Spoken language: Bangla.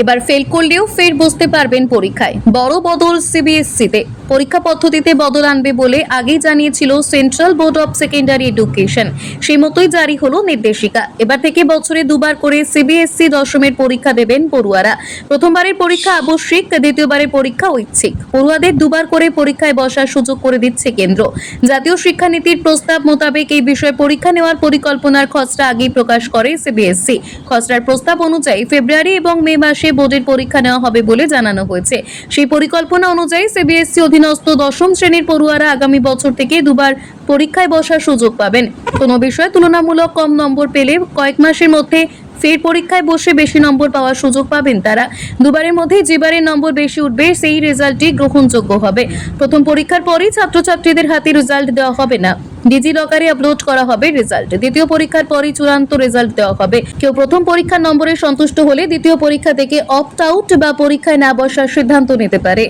এবার ফেল করলেও ফের বসতে পারবেন পরীক্ষায়। বড় বদল সিবিএসসিতে পরীক্ষা পদ্ধতিতে বদল আনবে বলে আগেই জানিয়েছিল central board of secondary education সেই মতোই জারি হলো নির্দেশিকা। এবার থেকে বছরে দুবার করে সিবিএসসি দশমের পরীক্ষা দেবেন পড়ুয়ারা। প্রথমবারের পরীক্ষা আবশ্যিক, দ্বিতীয়বারের পরীক্ষা ঐচ্ছিক। পড়ুয়াদের দুবার করে পরীক্ষায় বসার সুযোগ করে দিচ্ছে কেন্দ্র। জাতীয় শিক্ষানীতির প্রস্তাব মোতাবেক এই বিষয়ে পরীক্ষা নেওয়ার পরিকল্পনার খসড়া আগেই প্রকাশ করে সিবিএসসি খসড়ার প্রস্তাব অনুযায়ী ফেব্রুয়ারি এবং মে মাসে বোর্ডের পরীক্ষা নেওয়া হবে বলে জানানো হয়েছে। সেই পরিকল্পনা অনুযায়ী সিবিএসসি অধীনস্থ দশম শ্রেণির পড়ুয়ারা আগামী বছর থেকে দুবার পরীক্ষায় বসার সুযোগ পাবেন। কোনো বিষয়ে তুলনামূলক কম নম্বর পেলে কয়েক মাসের মধ্যে ফের পরীক্ষায় বসে বেশি নম্বর পাওয়ার সুযোগ পাবেন তারা। দুবারের মধ্যে যেবারের নম্বর বেশি উঠবে, সেই রেজাল্টটি গ্রহণযোগ্য হবে। প্রথম পরীক্ষার পরেই ছাত্রছাত্রীদের হাতে রেজাল্ট দেওয়া হবে না। ডিজি লকারে আপলোড করা হবে রেজাল্ট। দ্বিতীয় পরীক্ষার পরই চূড়ান্ত রেজাল্ট দেওয়া হবে। কেউ প্রথম পরীক্ষার নম্বরে সন্তুষ্ট হলে দ্বিতীয় পরীক্ষা থেকে অপ্ট আউট বা পরীক্ষায় না বসার সিদ্ধান্ত নিতে পারে।